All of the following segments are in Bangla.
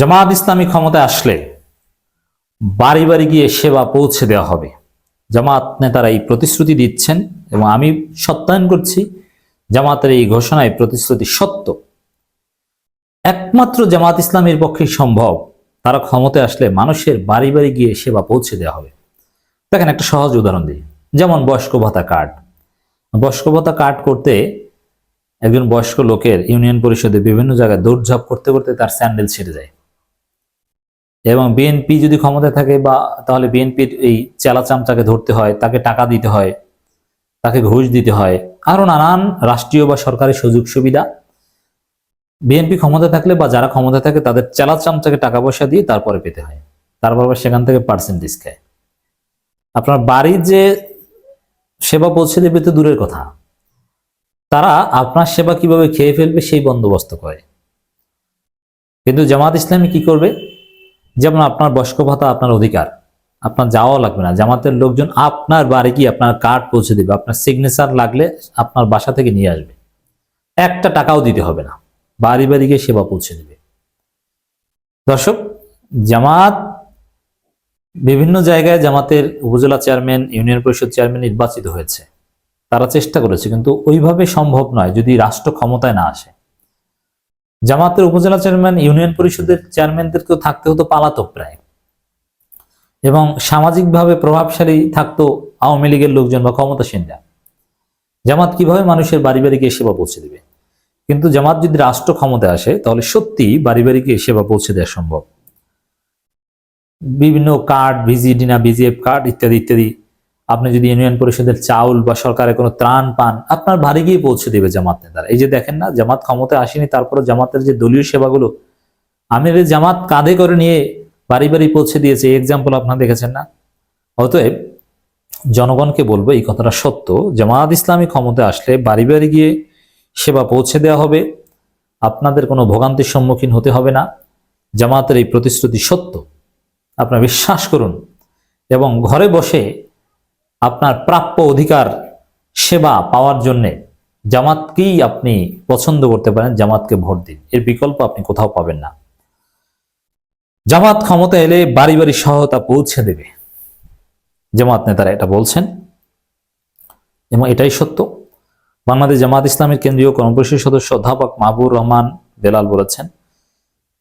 জামাত ইসলামী ক্ষমতায় আসলে বাড়ি বাড়ি গিয়ে সেবা পৌঁছে দেওয়া হবে। জামাত নেতারা এই প্রতিশ্রুতি দিচ্ছেন এবং আমি সত্যায়ন করছি, জামাতের এই ঘোষণায় প্রতিশ্রুতি সত্য। একমাত্র জামাত ইসলামের পক্ষে সম্ভব তারা ক্ষমতায় আসলে মানুষের বাড়ি বাড়ি গিয়ে সেবা পৌঁছে দেওয়া হবে। দেখেন একটা সহজ উদাহরণ দিই, যেমন বয়স্ক ভাতা কার্ড। বয়স্ক ভাতা কার্ড করতে একজন বয়স্ক লোকের ইউনিয়ন পরিষদে বিভিন্ন জায়গায় দৌড়ঝাঁপ করতে করতে তার স্যান্ডেল ছেড়ে যায়। এবং বিএনপি যদি ক্ষমতায় থাকে বা তাহলে বিএনপির এই চামচাকে ধরতে হয়, তাকে টাকা দিতে হয়, তাকে ঘুষ দিতে হয়, আরও নানান রাষ্ট্রীয় বা সরকারি সুযোগ সুবিধা। বিএনপি ক্ষমতায় থাকলে বা যারা ক্ষমতায় থাকে তাদের চামচাকে টাকা পয়সা দিয়ে তারপরে পেতে হয়। তারপর আবার সেখান থেকে পার্সেন্টেজ খায়। আপনার বাড়ির যে সেবা পৌঁছে দেবে তো দূরের কথা। তারা আপনার সেবা কীভাবে খেয়ে ফেলবে সেই বন্দোবস্ত করে। কিন্তু জামাত ইসলামী কি করবে? যেমন আপনার বয়স্ক ভাতা আপনার অধিকার। আপনার যাওয়া লাগবে না। জামাতের লোকজন আপনার বাড়ি গিয়ে আপনার কার্ড পৌঁছে দেবে। আপনার সিগনেচার লাগলে আপনার বাসা থেকে নিয়ে আসবে। একটা টাকাও দিতে হবে না। বাড়ি বাড়ি গিয়ে সেবা পৌঁছে দেবে। দর্শক, জামাত বিভিন্ন জায়গায় জামাতের উপজেলা চেয়ারম্যান ইউনিয়ন পরিষদ চেয়ারম্যান নির্বাচিত হয়েছে। তারা চেষ্টা করেছে, কিন্তু ওইভাবে সম্ভব নয় যদি রাষ্ট্র ক্ষমতায় না আসে। জামাতের উপজেলা চেয়ারম্যান, ইউনিয়ন পরিষদের চেয়ারম্যানদেরকেও থাকতে হতো পালাতক প্রায়। এবং সামাজিকভাবে প্রভাবশালী থাকতো আওয়ামী লীগের লোকজন বা ক্ষমতাসীনরা। জামাত কীভাবে মানুষের বাড়ি বাড়ি গিয়ে সেবা পৌঁছে দেবে? কিন্তু জামাত যদি রাষ্ট্র ক্ষমতায় আসে, তাহলে সত্যি বাড়ি বাড়ি গিয়ে সেবা পৌঁছে দেওয়া সম্ভব। বিভিন্ন কার্ড ভিজিডি না বিজিএফ কার্ড ইত্যাদি ইত্যাদি আপনি যদি ইউনিয়ন পরিষদের চাউল বা সরকারের কোনো ত্রাণ পান, আপনার বাড়ি গিয়ে পৌঁছে দেবে জামাত নেতারা। এই যে দেখেন না, জামাত ক্ষমতায় আসেনি তারপরে জামাতের যে দলীয় সেবাগুলো, আমির জামাত কাঁধে করে নিয়ে বাড়ি বাড়ি পৌঁছে দিয়েছে। এক্সাম্পল আপনারা দেখেছেন না? অতএব জনগণকে বলব, এই কথাটা সত্য, জামাত ইসলামী ক্ষমতায় আসলে বাড়ি বাড়ি গিয়ে সেবা পৌঁছে দেওয়া হবে। আপনাদের কোনো ভোগান্তির সম্মুখীন হতে হবে না। জামাতের এই প্রতিশ্রুতি সত্য। আপনারা বিশ্বাস করুন এবং ঘরে বসে আপনার প্রাপ্য অধিকার, সেবা পাওয়ার জন্যে জামাতকেই আপনি পছন্দ করতে পারেন, জামাতকে ভোট দিন। এর বিকল্প আপনি কোথাও পাবেন না। জামাত ক্ষমতা এলে বাড়ি বাড়ি সহায়তা পৌঁছে দেবে। জামাত নেতারা এটা বলছেন। এবং এটাই সত্য। বাংলাদেশ জামাত ইসলামের কেন্দ্রীয় কর্মপরিষদ সদস্য অধ্যাপক মাহবুর রহমান বেলাল বলেছেন,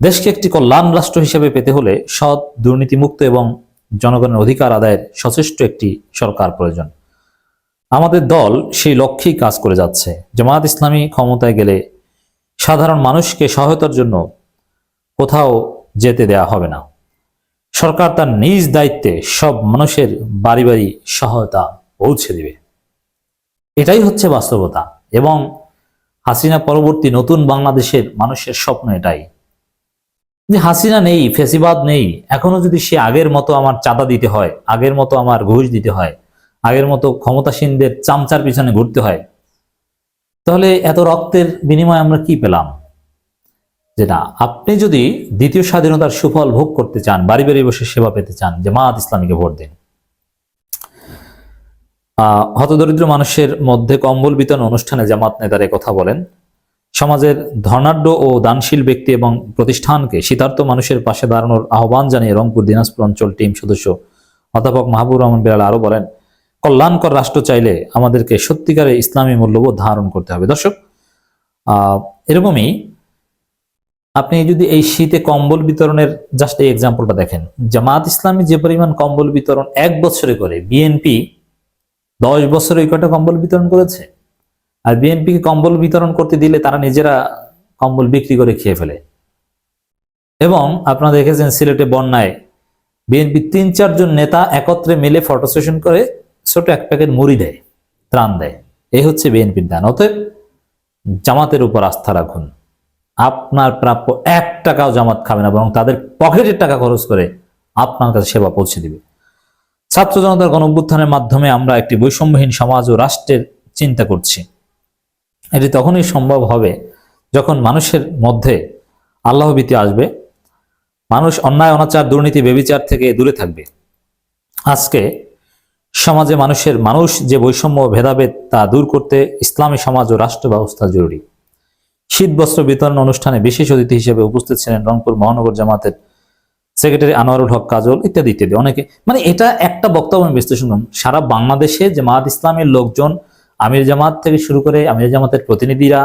দেশকে একটি কল্যাণ রাষ্ট্র হিসেবে পেতে হলে সৎ, দুর্নীতিমুক্ত এবং জনগণের অধিকার আদায়ের সচেষ্ট একটি সরকার প্রয়োজন। আমাদের দল সেই লক্ষ্যেই কাজ করে যাচ্ছে। জামাত ইসলামী ক্ষমতায় গেলে সাধারণ মানুষকে সহায়তার জন্য কোথাও যেতে দেয়া হবে না। সরকার তার নিজ দায়িত্বে সব মানুষের বাড়ি বাড়ি সহায়তা পৌঁছে দিবে। এটাই হচ্ছে বাস্তবতা এবং হাসিনা পরবর্তী নতুন বাংলাদেশের মানুষের স্বপ্ন এটাই। যে হাসিনা নেই, ফেসিবাদ নেই, এখনও যদি সে আগের মতো আমার চাঁদা দিতে হয়, আগের মতো আমার ঘুষ দিতে হয়, আগের মতো ক্ষমতাসীনদের চামচার পিছনে ঘুরতে হয়, তাহলে এত রক্তের বিনিময়ে আমরা কি পেলাম? যেটা আপনি যদি দ্বিতীয় স্বাধীনতার সুফল ভোগ করতে চান, বাড়ি বাড়ি বসে সেবা পেতে চান জামাত ইসলামীকে ভোট দিন। আহ, হতদরিদ্র মানুষের মধ্যে কম্বল বিতরণ অনুষ্ঠানে জামাত নেতারা কথা বলেন সমাজের ধনাঢ্য ও দানশীল ব্যক্তি এবং প্রতিষ্ঠানকে শীতার্থ মানুষের পাশে দাঁড়ানোর আহ্বান জানিয়ে রংপুর দিনাজপুর অঞ্চল টিম সদস্য অধ্যাপক মাহবুব রহমান বিড়াল আরও বলেন, কল্যাণকর রাষ্ট্র চাইলে আমাদেরকে সত্যিকারে ইসলামী মূল্যবোধ ধারণ করতে হবে। দর্শক এরকমই আপনি যদি এই শীতে কম্বল বিতরণের জাস্ট এই এক্সাম্পলটা দেখেন, জামাত ইসলামী যে পরিমাণ কম্বল বিতরণ এক বছরে করে, বিএনপি দশ বছরে ওই কটা কম্বল বিতরণ করেছে? আর বিএনপিকে কম্বল বিতরণ করতে দিলে তারা নিজেরা কম্বল বিক্রি করে খেয়ে ফেলে। এবং আপনারা দেখেছেন সিলেটে বন্যায় বিএনপি তিন চারজন নেতা একত্রে মিলে ফটো সেশন করে ছোট এক প্যাকেট মুড়ি দেয়, ত্রাণ দেয়। এই হচ্ছে বিএনপির দান। অতএব জামাতের উপর আস্থা রাখুন। আপনার প্রাপ্য এক টাকাও জামাত খাবে না, বরং তাদের পকেটের টাকা খরচ করে আপনার কাছে সেবা পৌঁছে দিবে। ছাত্র জনতার গণ মাধ্যমে আমরা একটি বৈষম্যহীন সমাজ ও রাষ্ট্রের চিন্তা করছি। এটি তখনই সম্ভব হবে যখন মানুষের মধ্যে আল্লাহভীতি আসবে, মানুষ অন্যায়, অনাচার, দুর্নীতি, বেবিচার থেকে দূরে থাকবে। আজকে সমাজে মানুষের মানুষ যে বৈষম্য ভেদাভেদ তা দূর করতে ইসলামী সমাজ ও রাষ্ট্র ব্যবস্থা জরুরি। শীত, বস্ত্র বিতরণ অনুষ্ঠানে বিশেষ অতিথি হিসেবে উপস্থিত ছিলেন রংপুর মহানগর জামাতের সেক্রেটারি আনোয়ারুল হক কাজল ইত্যাদি ইত্যাদি। অনেকে মানে এটা একটা বক্তব্য আমি বিশ্লেষণ সারা বাংলাদেশে জামাত ইসলামের লোকজন আমির জামাত থেকে শুরু করে আমির জামাতের প্রতিনিধিরা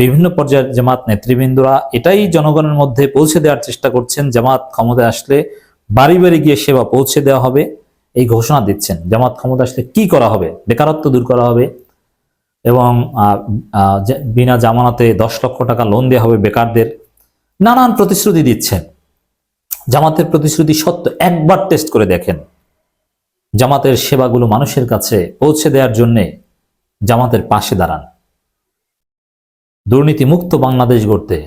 বিভিন্ন পর্যায়ের জামাত নেতৃবৃন্দরা এটাই জনগণের মধ্যে পৌঁছে দেওয়ার চেষ্টা করছেন। জামাত ক্ষমতায় আসলে বাড়ি বাড়ি গিয়ে সেবা পৌঁছে দেওয়া হবে, এই ঘোষণা দিচ্ছেন। জামাত ক্ষমতা আসলে কি করা হবে? বেকারত্ব দূর করা হবে এবং বিনা জামানতে দশ লক্ষ টাকা লোন দেওয়া হবে বেকারদের। নানান প্রতিশ্রুতি দিচ্ছেন। জামাতের প্রতিশ্রুতি সত্য একবার টেস্ট করে দেখেন। জামাতের সেবাগুলো মানুষের কাছে পৌঁছে দেওয়ার জন্য জামাতের পাশে দাঁড়ান। দুর্নীতিমুক্ত বাংলাদেশ গড়তে,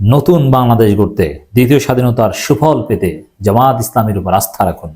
নতুন বাংলাদেশ গড়তে দ্বিতীয় স্বাধীনতার সুফল পেতে জামাত ইসলামের উপর আস্থা রাখুন।